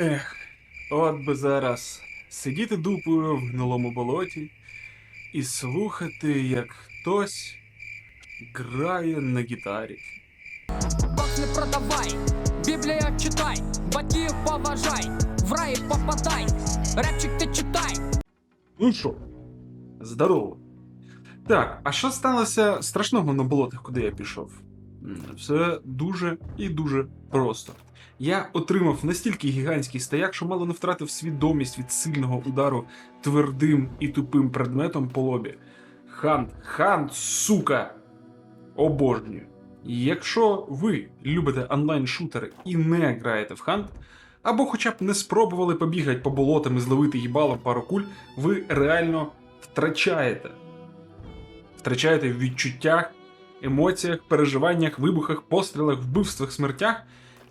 Ех, от би зараз сидіти дупою в гнилому болоті і слухати, як хтось грає на гітарі. Бокс не продавай, Біблія читай, батьків поважай, в рай попадай, репчик ти читай. Ну що, здорово. Так, а що сталося страшного на болотах, куди я пішов? Все дуже і дуже просто. Я отримав настільки гігантський стояк, що мало не втратив свідомість від сильного удару твердим і тупим предметом по лобі. Хант, хант, сука! Обожнюю. Якщо ви любите онлайн-шутери і не граєте в хант, або хоча б не спробували побігати по болотам і зловити їбалом пару куль, ви реально втрачаєте. Втрачаєте в відчуттях, емоціях, переживаннях, вибухах, пострілах, вбивствах, смертях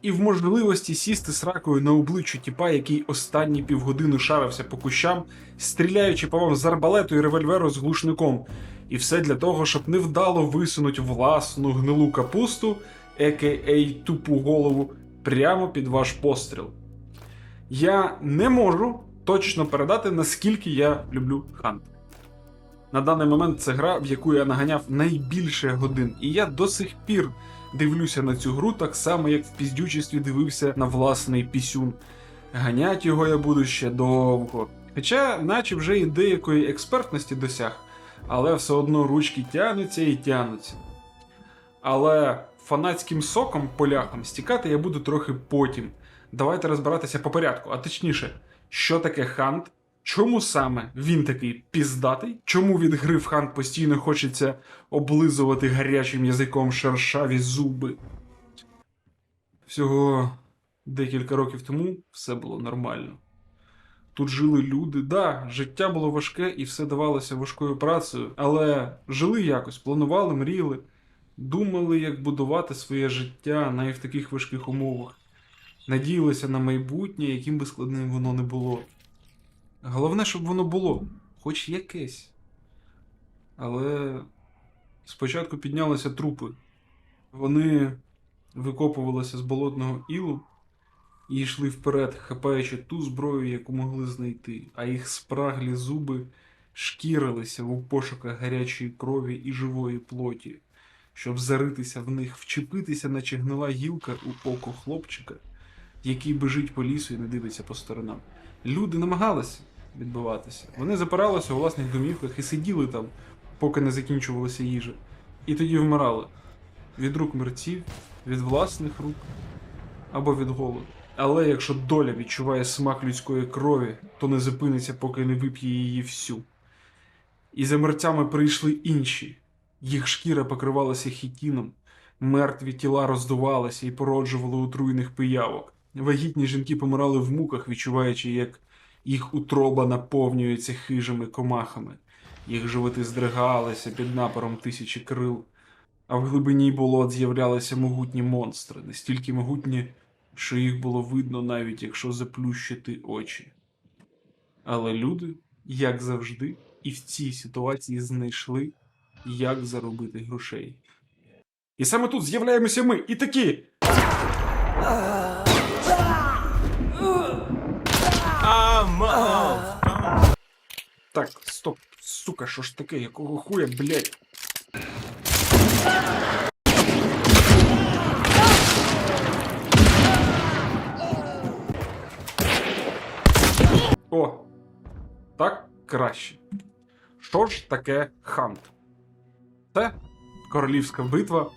і в можливості сісти сракою на обличчя тіпа, який останні півгодини шарився по кущам, стріляючи по вам з арбалету і револьверу з глушником. І все для того, щоб невдало висунуть власну гнилу капусту, а.к.а. тупу голову, прямо під ваш постріл. Я не можу точно передати, наскільки я люблю Хант. На даний момент це гра, в яку я наганяв найбільше годин, і я до сих пір дивлюся на цю гру так само, як в піздючестві дивився на власний пісюн. Ганять його я буду ще довго. Хоча, наче вже і деякої експертності досяг, але все одно ручки тянуться і тянуться. Але фанатським соком поляхам стікати я буду трохи потім. Давайте розбиратися по порядку, а точніше, що таке хант, чому саме він такий піздатий, чому від гри в хант постійно хочеться облизувати гарячим язиком шершаві зуби. Всього декілька років тому все було нормально. Тут жили люди, да, життя було важке і все давалося важкою працею, але жили якось, планували, мріяли, думали, як будувати своє життя навіть в таких важких умовах надіялися на майбутнє, яким би складним воно не було. Головне, щоб воно було, хоч якесь. Але спочатку піднялися трупи. Вони викопувалися з болотного ілу і йшли вперед, хапаючи ту зброю, яку могли знайти, а їх спраглі зуби шкірилися у пошуках гарячої крові і живої плоті, щоб заритися в них, вчепитися, наче гнила гілка у око хлопчика який бежить по лісу і не дивиться по сторонам. Люди намагалися відбиватися. Вони запиралися у власних домівках і сиділи там, поки не закінчувалася їжа. І тоді вмирали від рук мерців, від власних рук або від голоду. Але якщо доля відчуває смак людської крові, то не зупиниться, поки не вип'є її всю. І за мерцями прийшли інші. Їх шкіра покривалася хітіном, мертві тіла роздувалися і породжували отруйних пиявок. Вагітні жінки помирали в муках, відчуваючи, як їх утроба наповнюється хижими комахами. Їх животи здригалися під напором тисячі крил, а в глибині болот з'являлися могутні монстри, настільки могутні, що їх було видно навіть якщо заплющити очі. Але люди, як завжди, і в цій ситуації знайшли, як заробити грошей. І саме тут з'являємося ми і такі. Так, стоп, сука, що ж таке, якого хуя, блядь? О, так краще. Що ж таке хант? Це королівська битва,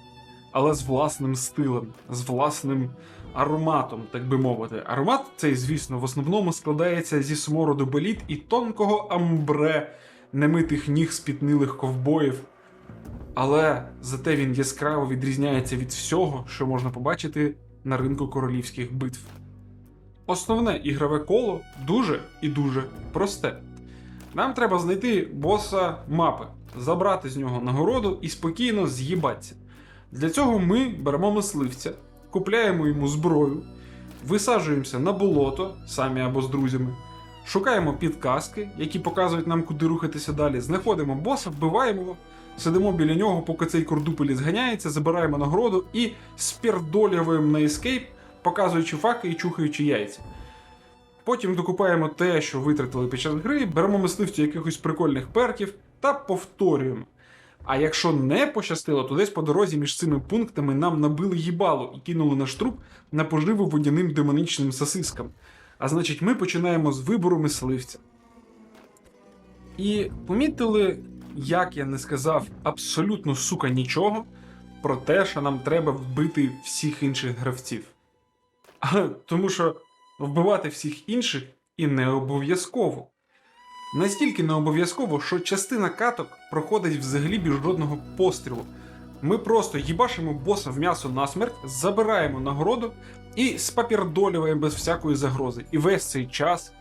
але з власним стилем, з власним ароматом, так би мовити. Аромат цей, звісно, в основному складається зі смороду боліт і тонкого амбре немитих ніг спітнилих ковбоїв. Але зате він яскраво відрізняється від всього, що можна побачити на ринку королівських битв. Основне ігрове коло дуже і дуже просте. Нам треба знайти боса мапи, забрати з нього нагороду і спокійно з'їбатися. Для цього ми беремо мисливця, купляємо йому зброю, висаджуємося на болото, самі або з друзями, шукаємо підказки, які показують нам, куди рухатися далі, знаходимо боса, вбиваємо його, сидимо біля нього, поки цей кордупелі зганяється, забираємо нагороду і спердолюємо на ескейп, показуючи факи і чухаючи яйця. Потім докупаємо те, що витратили під час гри, беремо мисливцю якихось прикольних перків та повторюємо. А якщо не пощастило, то десь по дорозі між цими пунктами нам набили їбало і кинули наш труп на поживу водяним демонічним сосискам. А значить, ми починаємо з вибору мисливця. І помітили, як я не сказав абсолютно сука нічого про те, що нам треба вбити всіх інших гравців. А, тому що вбивати всіх інших і не обов'язково. Настільки не обов'язково, що частина каток проходить взагалі без жодного пострілу. Ми просто їбашимо боса в м'ясо насмерть, забираємо нагороду і спапірдолюємо без всякої загрози. І весь цей час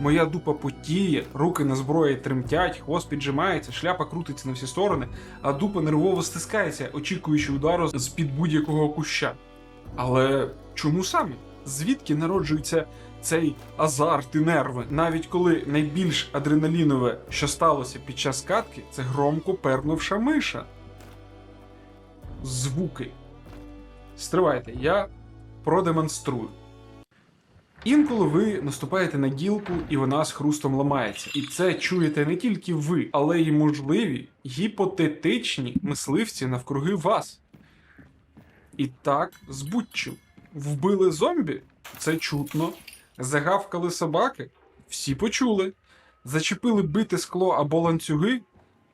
моя дупа потіє, руки на зброї тремтять, хвост піджимається, шляпа крутиться на всі сторони, а дупа нервово стискається, очікуючи удару з-під будь-якого куща. Але чому саме? Звідки народжується цей азарт і нерви, навіть коли найбільш адреналінове, що сталося під час катки, це громко пернувша миша. Звуки. Стривайте, я продемонструю. Інколи ви наступаєте на гілку, і вона з хрустом ламається. І це чуєте не тільки ви, але й можливі гіпотетичні мисливці навкруги вас. І так з будь-чим. Вбили зомбі? Це чутно. Загавкали собаки? Всі почули. Зачепили бите скло або ланцюги?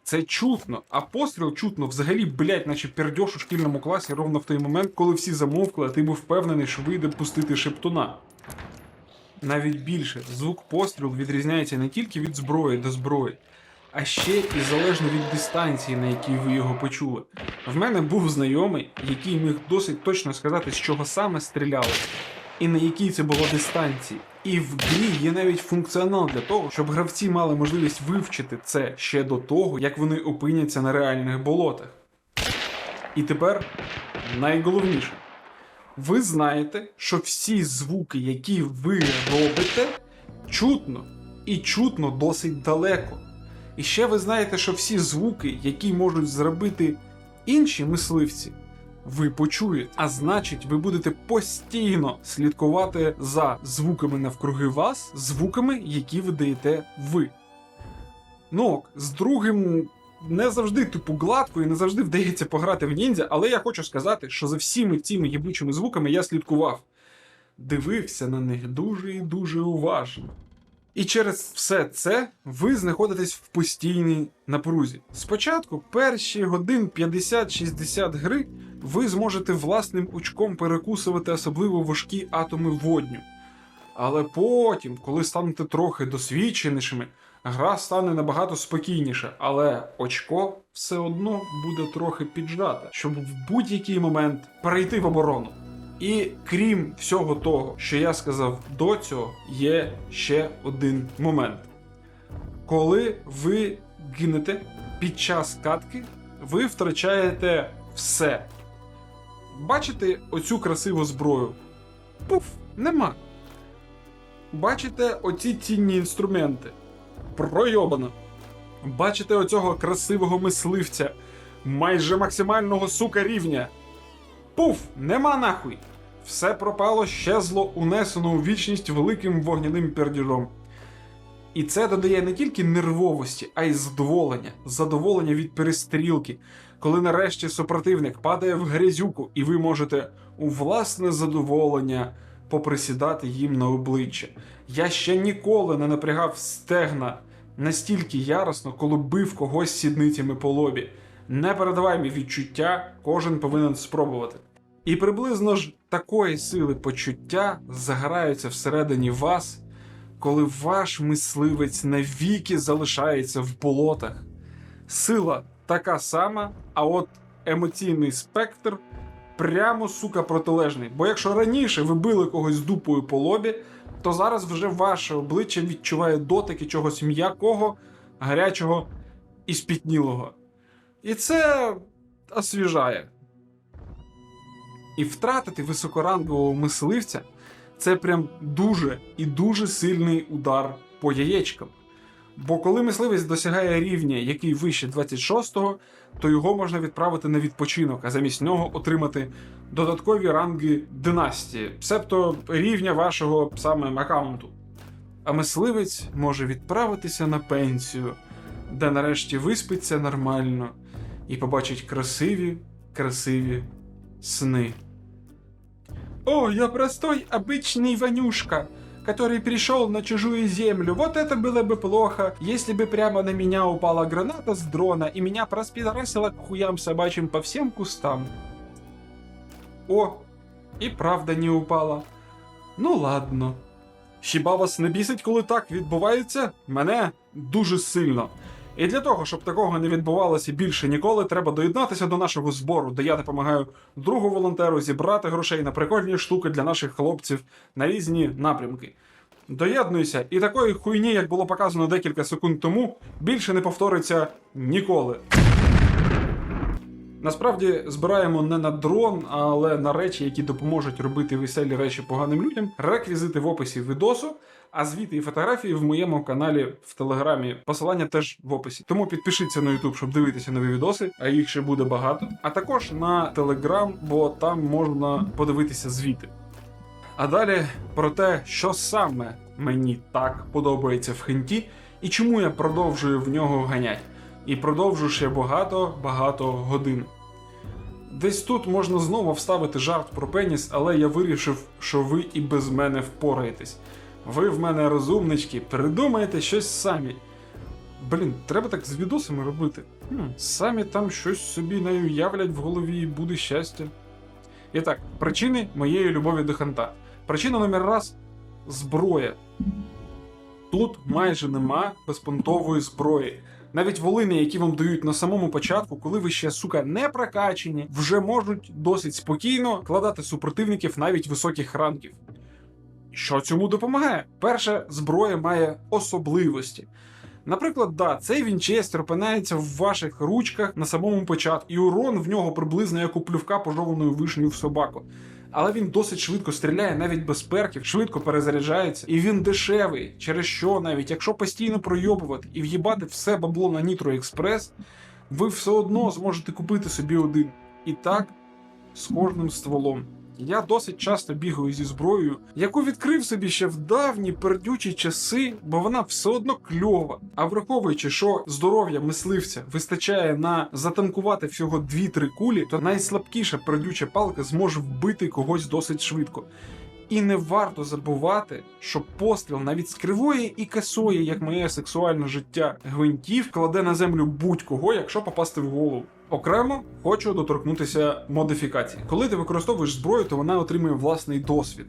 Це чутно. А постріл чутно взагалі, блять, наче пердьош у шкільному класі ровно в той момент, коли всі замовкли, а ти був впевнений, що вийде пустити шептуна. Навіть більше, звук пострілу відрізняється не тільки від зброї до зброї, а ще і залежно від дистанції, на якій ви його почули. В мене був знайомий, який міг досить точно сказати, з чого саме стріляли, і на якій це було дистанції. І в грі є навіть функціонал для того, щоб гравці мали можливість вивчити це ще до того, як вони опиняться на реальних болотах. І тепер найголовніше. Ви знаєте, що всі звуки, які ви робите, чутно і чутно досить далеко. І ще ви знаєте, що всі звуки, які можуть зробити інші мисливці, ви почуєте. А значить, ви будете постійно слідкувати за звуками навкруги вас, звуками, які видаєте ви. Ну, ок, з другим не завжди типу гладко і не завжди вдається пограти в ніндзя, але я хочу сказати, що за всіми цими їбучими звуками я слідкував. Дивився на них дуже і дуже уважно. І через все це ви знаходитесь в постійній напрузі. Спочатку перші годин 50-60 гри ви зможете власним очком перекусувати особливо важкі атоми водню. Але потім, коли станете трохи досвідченішими, гра стане набагато спокійніша, але очко все одно буде трохи піджати, щоб в будь-який момент перейти в оборону. І крім всього того, що я сказав до цього, є ще один момент. Коли ви гинете під час катки, ви втрачаєте все. Бачите оцю красиву зброю? Пуф, нема. Бачите оці цінні інструменти? Пройобано. Бачите оцього красивого мисливця, майже максимального сука рівня. Пуф, нема нахуй. Все пропало, щезло, унесено у вічність великим вогняним пердіжом. І це додає не тільки нервовості, а й задоволення, задоволення від перестрілки, коли нарешті супротивник падає в грязюку, і ви можете у власне задоволення поприсідати їм на обличчя. Я ще ніколи не напрягав стегна настільки яростно, коли бив когось сідницями по лобі. Непередаваємі відчуття кожен повинен спробувати. І приблизно ж такої сили почуття заграються всередині вас, коли ваш мисливець навіки залишається в болотах. Сила така сама, а от емоційний спектр прямо сука протилежний. Бо якщо раніше ви били когось дупою по лобі, то зараз вже ваше обличчя відчуває дотики чогось м'якого, гарячого і спітнілого. І це освіжає. І втратити високорангового мисливця це прям дуже і дуже сильний удар по яєчкам. Бо коли мисливець досягає рівня, який вище 26-го, то його можна відправити на відпочинок, а замість нього отримати додаткові ранги династії, себто рівня вашого саме аккаунту. а мисливець може відправитися на пенсію, де нарешті виспиться нормально і побачить красиві, красиві сни. О, я простой обычный Ванюшка, который пришел на чужую землю. Вот это было бы плохо, если бы прямо на меня упала граната с дрона и меня проспидорасило к хуям собачьим по всем кустам. О, і правда не упала. Ну ладно. Хіба вас не бісить, коли так відбувається? Мене дуже сильно. І для того, щоб такого не відбувалося більше ніколи, треба доєднатися до нашого збору, де я допомагаю другу волонтеру зібрати грошей на прикольні штуки для наших хлопців на різні напрямки. Доєднуйся, і такої хуйні, як було показано декілька секунд тому, більше не повториться ніколи. Насправді збираємо не на дрон, але на речі, які допоможуть робити веселі речі поганим людям. Реквізити в описі відосу, а звіти і фотографії в моєму каналі в Телеграмі. Посилання теж в описі. Тому підпишіться на YouTube, щоб дивитися нові відоси, а їх ще буде багато. А також на Telegram, бо там можна подивитися звіти. А далі про те, що саме мені так подобається в хенті, і чому я продовжую в нього ганять. І продовжу ще багато-багато годин. Десь тут можна знову вставити жарт про пеніс, але я вирішив, що ви і без мене впораєтесь. Ви в мене розумнички, придумаєте щось самі. Блін, треба так з відосами робити. Хм, самі там щось собі не уявлять в голові і буде щастя. І так, причини моєї любові до ханта. Причина номер раз зброя. Тут майже нема безпонтової зброї. Навіть волини, які вам дають на самому початку, коли ви ще сука не прокачені, вже можуть досить спокійно кладати супротивників навіть високих ранків. Що цьому допомагає? Перше, зброя має особливості. Наприклад, да, цей вінчестер опинається в ваших ручках на самому початку, і урон в нього приблизно як у плювка пожованою вишнею в собаку. Але він досить швидко стріляє навіть без перків, швидко перезаряджається, і він дешевий, через що навіть якщо постійно пройобувати і в'їбати все бабло на Nitro Express, ви все одно зможете купити собі один. І так з кожним стволом. Я досить часто бігаю зі зброєю, яку відкрив собі ще в давні пердючі часи, бо вона все одно кльова. А враховуючи, що здоров'я мисливця вистачає на затанкувати всього 2-3 кулі, то найслабкіша пердюча палка зможе вбити когось досить швидко. І не варто забувати, що постріл навіть з кривої і косої, як моє сексуальне життя, гвинтів кладе на землю будь-кого, якщо попасти в голову. Окремо хочу доторкнутися модифікацій. Коли ти використовуєш зброю, то вона отримує власний досвід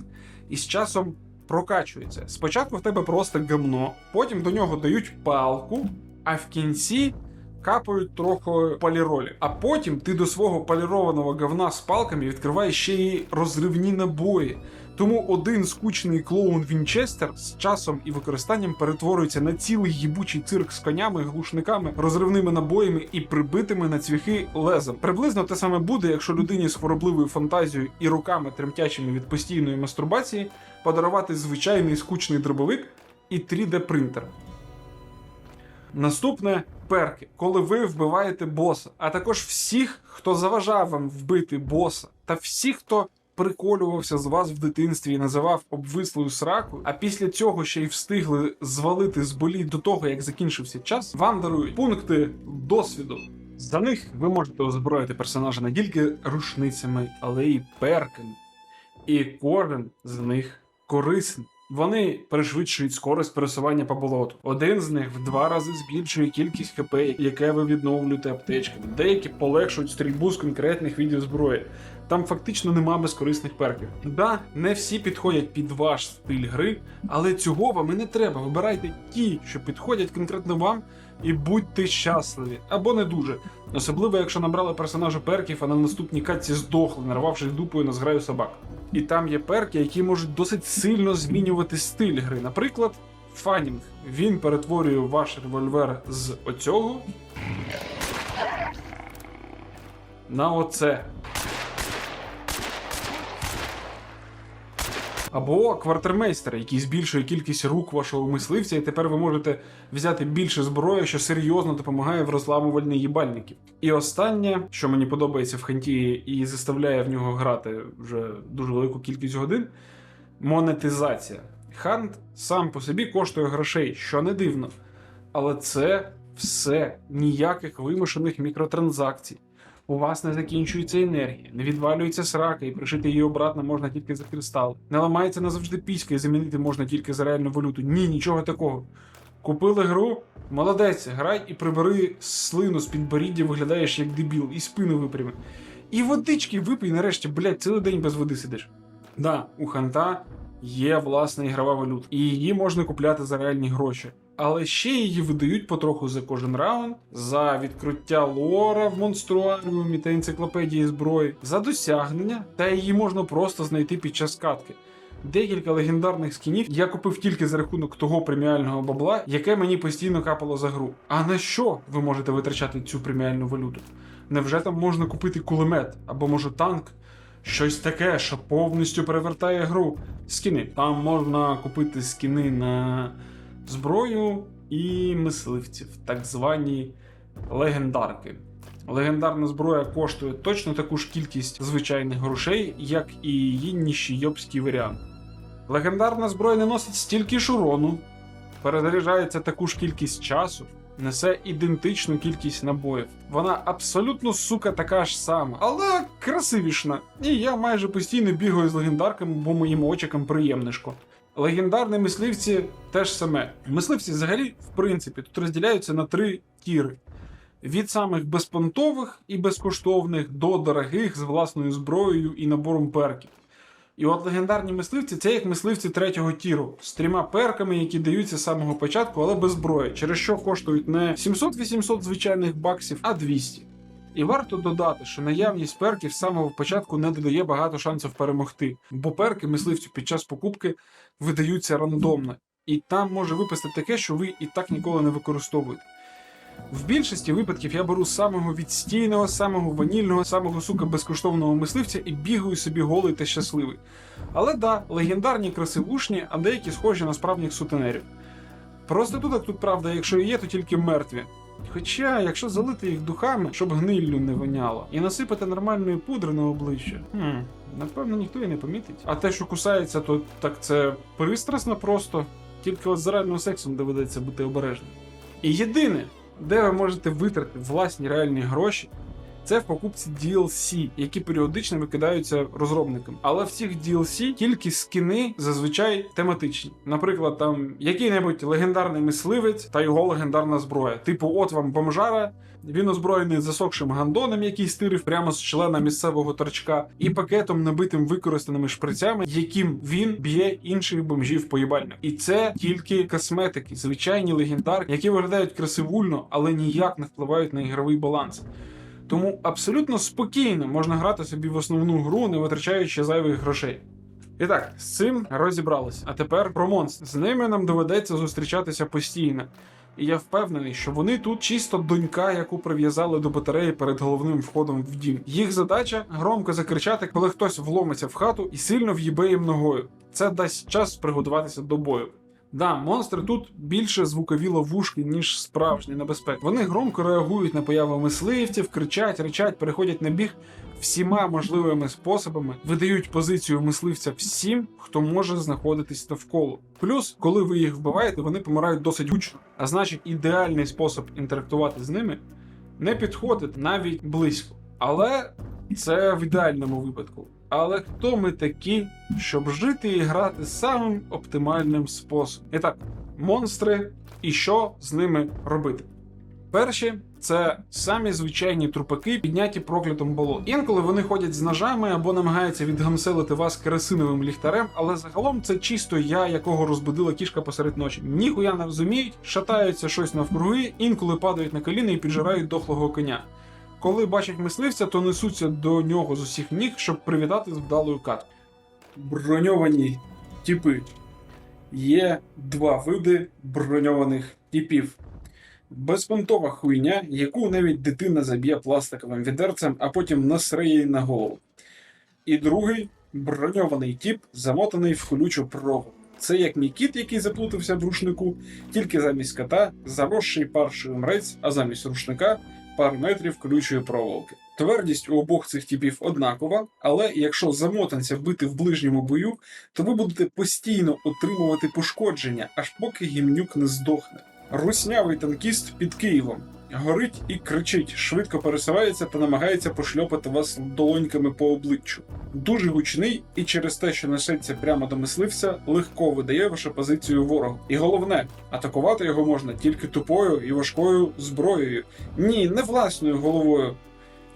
і з часом прокачується. Спочатку в тебе просто гамно, потім до нього дають палку, а в кінці капають трохи поліролі. А потім ти до свого полірованого говна з палками відкриваєш ще й розривні набої. Тому один скучний клоун Вінчестер з часом і використанням перетворюється на цілий їбучий цирк з конями, глушниками, розривними набоями і прибитими на цвяхи лезом. Приблизно те саме буде, якщо людині з хворобливою фантазією і руками тремтячими від постійної мастурбації подарувати звичайний скучний дробовик і 3D принтер. Наступне перки, коли ви вбиваєте боса, а також всіх, хто заважав вам вбити боса, та всіх, хто приколювався з вас в дитинстві і називав обвислою сракою, а після цього ще й встигли звалити з болі до того, як закінчився час, вам дарують пункти досвіду. За них ви можете озброїти персонажа не тільки рушницями, але й перками. І кожен з них корисний. Вони перешвидшують скорость пересування по болоту. Один з них в два рази збільшує кількість ХП, яке ви відновлюєте аптечками. Деякі полегшують стрільбу з конкретних видів зброї. Там фактично нема безкорисних перків. Да, не всі підходять під ваш стиль гри, але цього вам і не треба. Вибирайте ті, що підходять конкретно вам, і будьте щасливі або не дуже. Особливо, якщо набрали персонажа перків, а на наступній катці здохли, нарвавшись дупою на зграю собак. І там є перки, які можуть досить сильно змінювати стиль гри. Наприклад, фанінг. Він перетворює ваш револьвер з оцього на оце. Або квартермейстер, який збільшує кількість рук вашого мисливця, і тепер ви можете взяти більше зброї, що серйозно допомагає в розламуванні їбальників. І останнє, що мені подобається в ханті і заставляє в нього грати вже дуже велику кількість годин монетизація. Хант сам по собі коштує грошей, що не дивно. Але це все ніяких вимушених мікротранзакцій. У вас не закінчується енергія, не відвалюється срака, і пришити її обратно можна тільки за кристал. Не ламається назавжди піська і замінити можна тільки за реальну валюту. Ні, нічого такого. Купили гру, молодець, грай і прибери слину з підборіддя, виглядаєш як дебіл, і спину випрями. І водички випий, нарешті, блядь, цілий день без води сидиш. Да, у ханта є власна ігрова валюта, і її можна купляти за реальні гроші. Але ще її видають потроху за кожен раунд, за відкриття лора в монструаріумі та енциклопедії зброї, за досягнення, та її можна просто знайти під час катки. Декілька легендарних скінів я купив тільки за рахунок того преміального бабла, яке мені постійно капало за гру. А на що ви можете витрачати цю преміальну валюту? Невже там можна купити кулемет або може танк? Щось таке, що повністю перевертає гру. Скіни. Там можна купити скіни на зброю і мисливців, так звані легендарки. Легендарна зброя коштує точно таку ж кількість звичайних грошей, як і її ніщійобський варіант. Легендарна зброя не носить стільки ж урону, перезаряджається таку ж кількість часу, несе ідентичну кількість набоїв. Вона абсолютно сука така ж сама, але красивішна. І я майже постійно бігаю з легендарками, бо моїм очікам приємнишко. Легендарні мисливці теж саме. Мисливці взагалі, в принципі, тут розділяються на три тіри. Від самих безпонтових і безкоштовних до дорогих з власною зброєю і набором перків. І от легендарні мисливці це як мисливці третього тіру з трьома перками, які даються з самого початку, але без зброї, через що коштують не 700-800 звичайних баксів, а 200. І варто додати, що наявність перків з самого початку не додає багато шансів перемогти, бо перки мисливцю під час покупки видаються рандомно, і там може випасти таке, що ви і так ніколи не використовуєте. В більшості випадків я беру самого відстійного, самого ванільного, самого сука безкоштовного мисливця і бігаю собі голий та щасливий. Але да, легендарні красивушні, а деякі схожі на справжніх сутенерів. Проституток тут, правда, якщо є, то тільки мертві. Хоча, якщо залити їх духами, щоб гниллю не воняло, і насипати нормальної пудри на обличчя, хм, напевно, ніхто і не помітить. А те, що кусається, то так це пристрасно просто, тільки от з реальним сексом доведеться бути обережним. І єдине, де ви можете витратити власні реальні гроші, це в покупці DLC, які періодично викидаються розробникам. Але в цих DLC тільки скини зазвичай тематичні. Наприклад, там який-небудь легендарний мисливець та його легендарна зброя. Типу, от вам бомжара. Він озброєний засохшим гандоном, який стирив прямо з члена місцевого торчка, і пакетом, набитим використаними шприцями, яким він б'є інших бомжів поїбально. І це тільки косметики, звичайні легендарки, які виглядають красивульно, але ніяк не впливають на ігровий баланс. Тому абсолютно спокійно можна грати собі в основну гру, не витрачаючи зайвих грошей. І так, з цим розібралися. А тепер про монстр. З ними нам доведеться зустрічатися постійно. І я впевнений, що вони тут чисто донька, яку прив'язали до батареї перед головним входом в дім. Їх задача громко закричати, коли хтось вломиться в хату і сильно в'їбе їм ногою. Це дасть час приготуватися до бою. Да, монстри тут більше звукові ловушки, ніж справжні небезпеки. Вони громко реагують на появу мисливців, кричать, ричать, переходять на біг всіма можливими способами, видають позицію мисливця всім, хто може знаходитись навколо. Плюс, коли ви їх вбиваєте, вони помирають досить гучно. А значить, ідеальний спосіб інтерактувати з ними не підходить навіть близько. Але це в ідеальному випадку. Але хто ми такі, щоб жити і грати самим оптимальним способом? І так, монстри і що з ними робити? Перші це самі звичайні трупаки, підняті проклятом болот. Інколи вони ходять з ножами або намагаються відгамселити вас керосиновим ліхтарем, але загалом це чисто я, якого розбудила кішка посеред ночі. Ніхуя не розуміють, шатаються щось навкруги, інколи падають на коліна і піджирають дохлого коня. Коли бачать мисливця, то несуться до нього з усіх ніг, щоб привітати з вдалою каткою. Броньовані типи. Є два види броньованих типів. Безпонтова хуйня, яку навіть дитина заб'є пластиковим відерцем, а потім насре їй на голову. І другий броньований тип, замотаний в колючу проволоку. Це як мій кіт, який заплутався в рушнику, тільки замість кота заросший паршою мрець, а замість рушника пару метрів колючої проволоки. Твердість у обох цих типів однакова, але якщо замотанця бити в ближньому бою, то ви будете постійно отримувати пошкодження, аж поки гімнюк не здохне. Руснявий танкіст під Києвом. Горить і кричить, швидко пересувається та намагається пошльопати вас долоньками по обличчю. Дуже гучний і через те, що несеться прямо до мисливця, легко видає вашу позицію ворогу. І головне, атакувати його можна тільки тупою і важкою зброєю. Ні, не власною головою.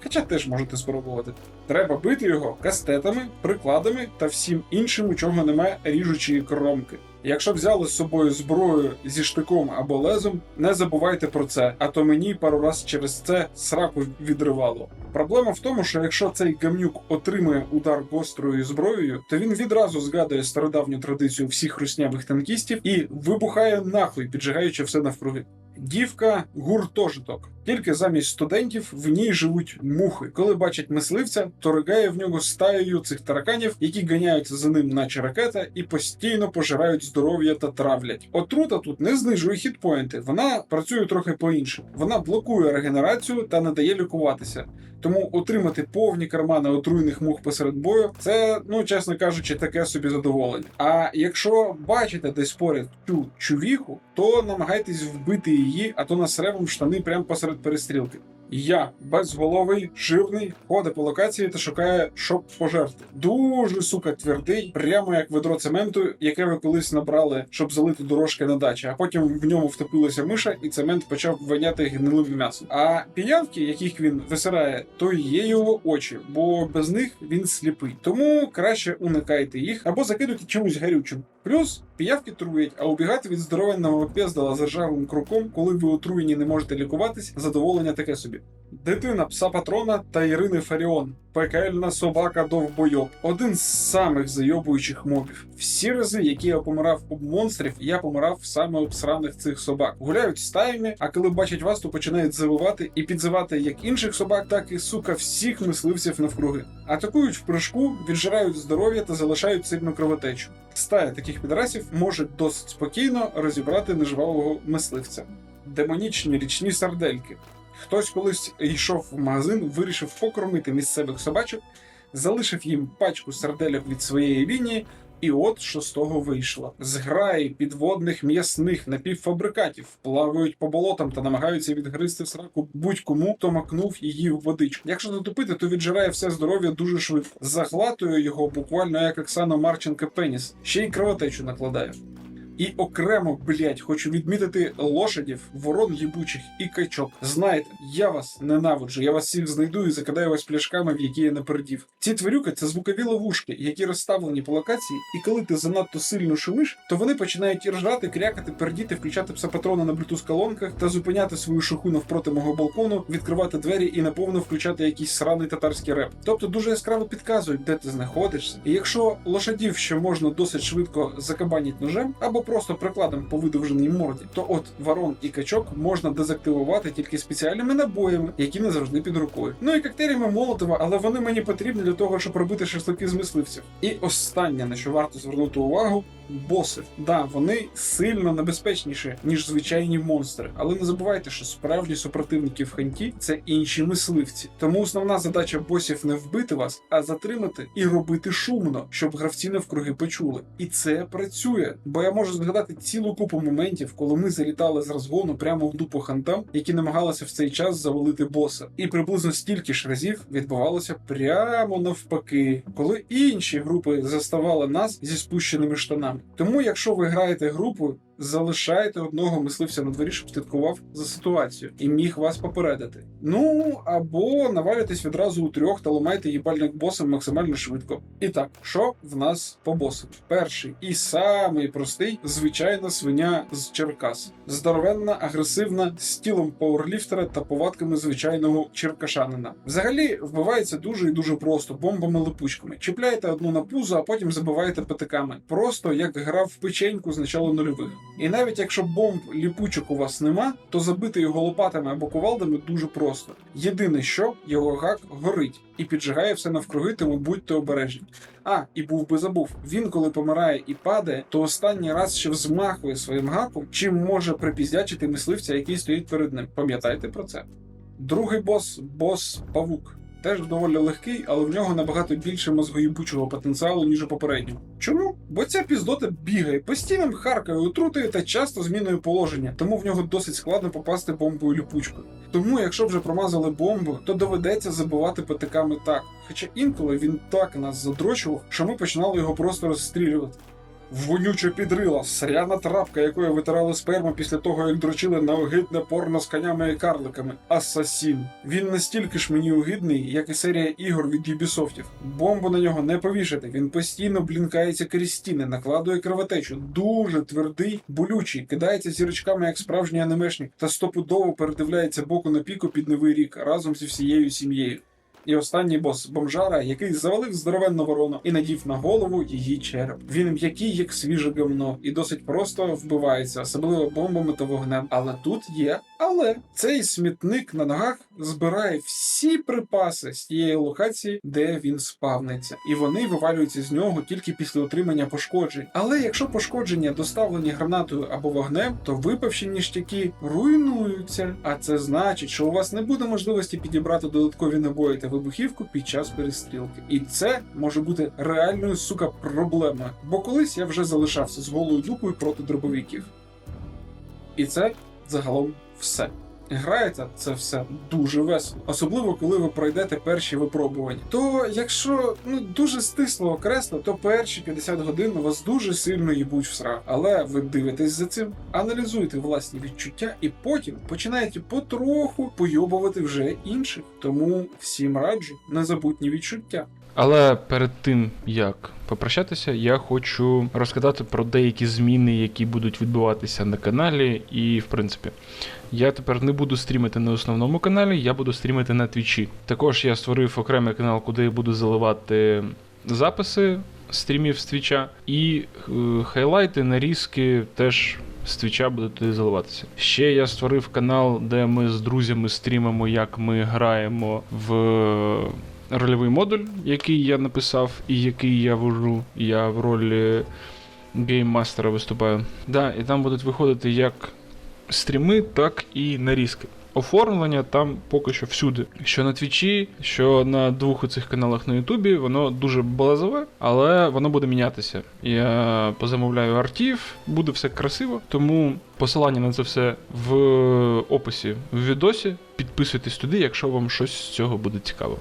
Хоча теж можете спробувати. Треба бити його кастетами, прикладами та всім іншим, у чого немає ріжучої кромки. Якщо взяли з собою зброю зі штиком або лезом, не забувайте про це, а то мені пару раз через це сраку відривало. Проблема в тому, що якщо цей гамнюк отримує удар гострою зброєю, то він відразу згадує стародавню традицію всіх руснявих танкістів і вибухає нахуй, піджигаючи все навкруги. Дівка гуртожиток. Тільки замість студентів в ній живуть мухи. Коли бачать мисливця, то ригає в нього стаєю цих тараканів, які ганяються за ним, наче ракета, і постійно пожирають здоров'я та травлять. Отрута тут не знижує хітпоінти, вона працює трохи по-іншому. Вона блокує регенерацію та не дає лікуватися. Тому отримати повні кармани отруйних мух посеред бою це, ну чесно кажучи, таке собі задоволення. А якщо бачите десь поряд цю чувіху, то намагайтесь вбити її, а то вам штани прямо посеред перестрілки. Я безголовий, жирний, ходить по локації та шукає, щоб пожерти. Дуже сука твердий, прямо як ведро цементу, яке ви колись набрали, щоб залити дорожки на дачі, а потім в ньому втопилася миша, і цемент почав воняти гнилим м'ясом. А піявки, яких він висирає, то є його очі, бо без них він сліпий. Тому краще уникайте їх або закидуйте чимось гарючим. Плюс піявки труять, а убігати від здоровенного пездала за ржавим круком, коли ви отруєні не можете лікуватись, задоволення таке собі. Дитина пса патрона та Ірини Фаріон. Пекельна собака довбойоб. Один з самих зайобуючих мобів. Всі рази, які я помирав об монстрів, я помирав саме об сраних цих собак. Гуляють стаями, а коли бачать вас, то починають завивати і підзивати як інших собак, так і сука всіх мисливців навкруги. Атакують в прыжку, віджирають здоров'я та залишають сильну кровотечу. Стая таких підрасів може досить спокійно розібрати неживалого мисливця. Демонічні річні сардельки. Хтось колись йшов в магазин, вирішив покормити місцевих собачок, залишив їм пачку сардельок від своєї лінії, і от що з того вийшло. Зграї підводних м'ясних напівфабрикатів плавають по болотам та намагаються відгризти сраку будь-кому, хто макнув її в водичку. Якщо натопити, то віджирає все здоров'я дуже швидко. Заглатує його буквально як Оксана Марченка Пеніс, ще й кровотечу накладає. І окремо, блять, хочу відмітити лошадів, ворон їбучих і качок. Знаєте, я вас ненавиджу, я вас всіх знайду і закидаю вас пляшками, в які я напердів. Ці тварюки це звукові ловушки, які розставлені по локації, і коли ти занадто сильно шумиш, то вони починають ржати, крякати, пердіти, включати псапатрона на блютуз колонках та зупиняти свою шуху навпроти мого балкону, відкривати двері і наповно включати якийсь сраний татарський реп. Тобто дуже яскраво підказують, де ти знаходишся. І якщо лошадів ще можна досить швидко закабанити ножем або просто прикладом по видовженій морді, то от ворон і качок можна дезактивувати тільки спеціальними набоями, які не завжди під рукою. Ну і коктейлями Молотова, але вони мені потрібні для того, щоб робити шашлики з мисливців. І останнє, на що варто звернути увагу. Боси, да, вони сильно небезпечніші, ніж звичайні монстри. Але не забувайте, що справжні супротивники в ханті це інші мисливці. Тому основна задача босів не вбити вас, а затримати і робити шумно, щоб гравці навкруги почули. І це працює. Бо я можу згадати цілу купу моментів, коли ми залітали з розгону прямо в дупу хантам, які намагалися в цей час завалити боса. І приблизно стільки ж разів відбувалося прямо навпаки, коли інші групи заставали нас зі спущеними штанами. Тому, якщо ви граєте групою, залишайте одного мисливця на дворі, щоб слідкував за ситуацією і міг вас попередити. Ну або навалюйтесь відразу у трьох та ламайте їбальник босом максимально швидко. І так, що в нас по босам? Перший і самий простий звичайна свиня з Черкас. Здоровенна, агресивна, з тілом пауерліфтера та повадками звичайного черкашанина. Взагалі вбивається дуже і дуже просто бомбами-липучками. Чіпляєте одну на пузо, а потім забиваєте патиками. Просто як грав в печеньку з начала нульових. І навіть якщо бомб ліпучок у вас нема, то забити його лопатами або кувалдами дуже просто. Єдине, що його гак горить і піджигає все навкруги, тому будьте обережні. А, і був би забув. Він, коли помирає і падає, то останній раз ще взмахує своїм гаком, чим може припіздячити мисливця, який стоїть перед ним. Пам'ятайте про це. Другий бос бос павук. Теж доволі легкий, але в нього набагато більше мозгоїбучого потенціалу, ніж у попереднього. Чому? Бо ця піздота бігає постійним харкою, отрутою та часто зміною положення, тому в нього досить складно попасти бомбою ліпучкою. Тому, якщо вже промазали бомбу, то доведеться забивати ПТКами так. Хоча інколи він так нас задрочував, що ми починали його просто розстрілювати. Вонюча підрила, сряна трапка, якою витирали сперму після того, як дрочили на огидне порно з конями і карликами. Асасін. Він настільки ж мені огидний, як і серія ігор від Ubisoft. Бомбу на нього не повішати. Він постійно блінкається крізь стіни, накладує кровотечу. Дуже твердий, болючий, кидається зірочками як справжній анемешник, та стопудово передивляється боку на піку під новий рік разом зі всією сім'єю. І останній бос бомжара, який завалив здоровенну ворону і надів на голову її череп. Він м'який, як свіже гамно, і досить просто вбивається, особливо бомбами та вогнем. Але тут є. Але цей смітник на ногах збирає всі припаси з тієї локації, де він спавниться, і вони вивалюються з нього тільки після отримання пошкоджень. Але якщо пошкодження доставлені гранатою або вогнем, то випавші ніштяки руйнуються. А це значить, що у вас не буде можливості підібрати додаткові набої та вибухівку під час перестрілки. І це може бути реальною сука проблемою. Бо колись я вже залишався з голою дупою проти дробовиків. І це загалом все. Грається це все дуже весело, особливо коли ви пройдете перші випробування. То якщо ну дуже стисло кресло, то перші 50 годин вас дуже сильно їбуть в срак. Але ви дивитесь за цим, аналізуєте власні відчуття і потім починаєте потроху пойобувати вже інших. Тому всім раджу незабутні відчуття. Але перед тим як попрощатися, я хочу розказати про деякі зміни, які будуть відбуватися на каналі. І, в принципі, я тепер не буду стрімити на основному каналі, я буду стрімити на твічі. Також я створив окремий канал, куди я буду заливати записи стрімів з твіча, і е, хайлайти, нарізки теж. З твіча буде туди заливатися. Ще я створив канал, де ми з друзями стрімимо, як ми граємо в рольовий модуль, який я написав і який я вожу. Я в ролі гейммастера виступаю. Да, і там будуть виходити як стріми, так і нарізки. Оформлення там поки що всюди. Що на Твічі, що на двох цих каналах на Ютубі, воно дуже балазове, але воно буде мінятися. Я позамовляю артів, буде все красиво. Тому посилання на це все в описі в відосі. Підписуйтесь туди, якщо вам щось з цього буде цікаво.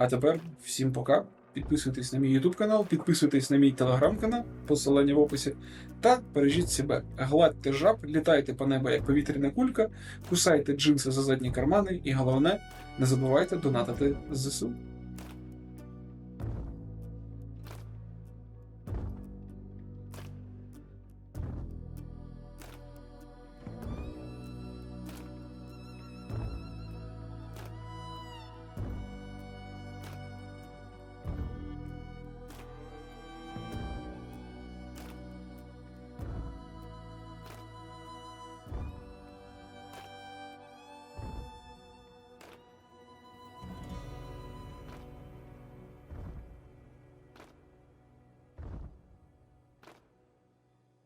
А тепер всім пока. Підписуйтесь на мій YouTube канал, підписуйтесь на мій телеграм канал, посилання в описі. Та бережіть себе, гладьте жаб, літайте по небу як повітряна кулька, кусайте джинси за задні кармани, і головне, не забувайте донатити ЗСУ.